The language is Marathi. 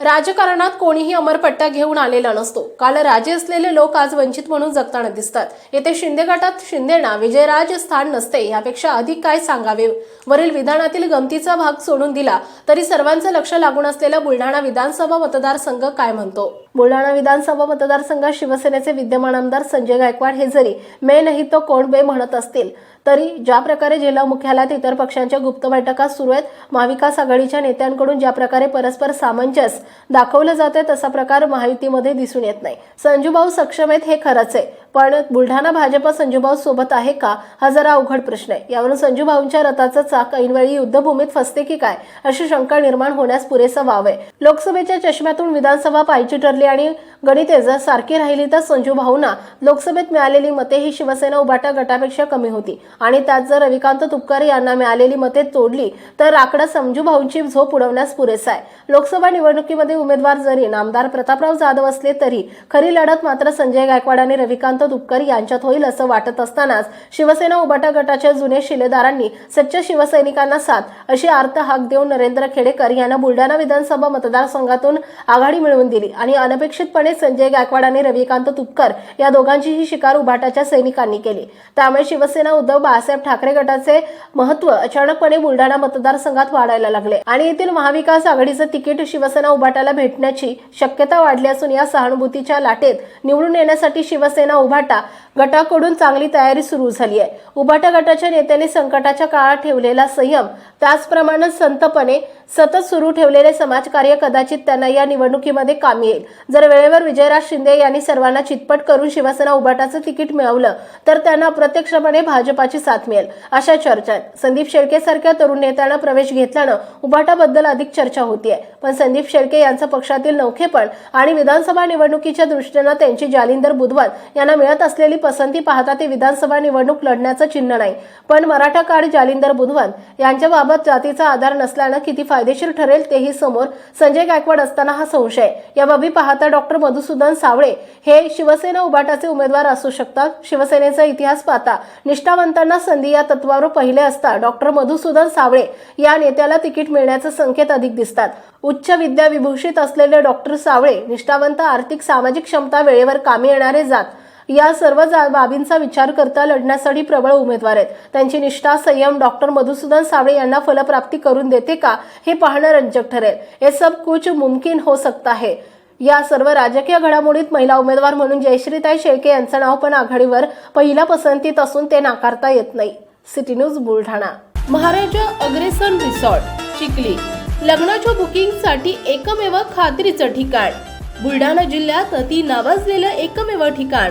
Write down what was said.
राजकारणात कोणीही अमरपट्ट्या घेऊन आलेला नसतो. काल राजे असलेले लोक आज वंचित म्हणून जगताना दिसतात. येथे शिंदे गटात शिंदेना विजयराज स्थान नसते यापेक्षा अधिक काय सांगावे? वरील विधानातील गमतीचा भाग सोडून दिला तरी सर्वांचं लक्ष लागून असलेला बुलढाणा विधानसभा मतदारसंघ काय म्हणतो? बुलढाणा विधानसभा मतदारसंघात शिवसेनेचे विद्यमान आमदार संजय गायकवाड हे जरी मे नाही तो कोण बे म्हणत असतील तरी ज्या प्रकारे जिल्हा मुख्यालयात इतर पक्षांच्या गुप्त बैठका सुरू आहेत महाविकास आघाडीच्या नेत्यांकडून ज्या प्रकारे परस्पर सामंजस्य दाखवलं जाते तसा प्रकार महायुतीमध्ये दिसून येत नाही. संजूभाऊ सक्षम आहेत हे खरंच आहे. पण बुलढाणा भाजप संजूभाऊ सोबत आहे का? हा जरा अवघड प्रश्न आहे. यावरून संजूभाऊंच्या रथाचा चाक ऐनवेळी युद्धभूमीत फसते की काय? अशी शंका निर्माण होण्यास पुरेसा वाव आहे. लोकसभेच्या चष्म्यातून विधानसभा पायची ठरली आणि गणिते जर सारखी राहिली तर संजू भाऊंना लोकसभेत मिळालेली मते ही शिवसेना उभाटा गटापेक्षा कमी होती. आणि त्यात जर रविकांत तुपकर यांना मिळालेली मते तोडली तर आकडा संजू भाऊंची झोप उडवण्यास पुरेसा आहे. लोकसभा निवडणुकीमध्ये उमेदवार जरी नामदार प्रतापराव जाधव असले तरी खरी लढत मात्र संजय गायकवाड आणि रविकांत तुपकर यांच्यात होईल असं वाटत असतानाच शिवसेना उबाटा गटाच्या जुने शिलेदारांनी सच्च शिवसैनिकांना साथ अशी आर्त हाक देऊन नरेंद्र खेडेकर यांना बुलढाणा विधानसभा मतदारसंघातून आघाडी मिळवून दिली आणि अनपेक्षितपणे संजय गायकवाड आणि रविकांत तुपकर या दोघांचीही शिकार उभाटाच्या सैनिकांनी केली. त्यामुळे शिवसेना उद्धव बाळासाहेब ठाकरे गटाचे महत्त्व अचानकपणे बुलढाणा मतदारसंघात वाढायला लागले आणि येथील महाविकास आघाडीचं तिकीट शिवसेना उभाटाला भेटण्याची शक्यता वाढली असून या सहानुभूतीच्या लाटेत निवडून येण्यासाठी शिवसेना उभाटा गटाकडून चांगली तयारी सुरू झाली आहे. उभाटा गटाच्या नेत्यांनी संकटाच्या काळात ठेवलेला संयम त्याचप्रमाणे संतपणे सतत सुरू ठेवलेले समाजकार्य कदाचित त्यांना या निवडणुकीमध्ये कामी येईल. जर वेळेवर विजयराज शिंदे यांनी सर्वांना चितपट करून शिवसेना उभाटाचं तिकीट मिळवलं तर त्यांना अप्रत्यक्षपणे भाजपाची साथ मिळेल अशा चर्चा आहेत. संदीप शेळके सारख्या तरुण नेत्यांना प्रवेश घेतल्यानं उभाटाबद्दल अधिक चर्चा होतीये. पण संदीप शेळके यांचं पक्षातील नौखेपण आणि विधानसभा निवडणुकीच्या दृष्टीनं त्यांची जालिंदर बुधवार यांना मिळत असलेली पसंती पाहता ते विधानसभा निवडणूक लढण्याचं चिन्ह नाही. पण मराठा काळ जालिंदर बुधवार यांच्याबाबत जातीचा आधार नसल्यानं किती फायदेशीर ठरेल तेही समोर संजय गायकवाड असताना हा संशय. या बाबी पाहता डॉक्टर मधुसूदन सावळे हे शिवसेना उभाटाचे उमेदवार असू शकतात. शिवसेनेचा इतिहास पाहता निष्ठावंतांना संधी या तत्वावर पहिले असता डॉक्टर मधुसूदन सावळे या नेत्याला तिकीट मिळण्याचे संकेत अधिक दिसतात. उच्च विद्या विभूषित असलेले डॉक्टर सावळे निष्ठावंत आर्थिक सामाजिक क्षमता वेळेवर कामी येणारे जात. या सर्व जा- बाबींचा विचार करता लढण्यासाठी प्रबळ उमेदवार आहेत. त्यांची निष्ठा संयम डॉक्टर मधुसूदन सावळे यांना फलप्राप्ती करून देते का हे पाहणं रंजक ठरेल. हे सब कुछ मुमकिन हो सकता है. या सर्व राजकीय घडामोडीत महिला उमेदवार म्हणून जयश्रीताई शेळके यांचं नाव पण आघाडीवर पहिल्या पसंतीत असून ते नाकारता येत नाही. City news Buldhana. Maharaja Agrasen resort Chikhli. लग्नाच्या बुकिंगसाठी एकमेव खात्रीचं ठिकाण. बुलढाणा जिल्ह्यात अति नावाजलेलं एकमेव ठिकाण.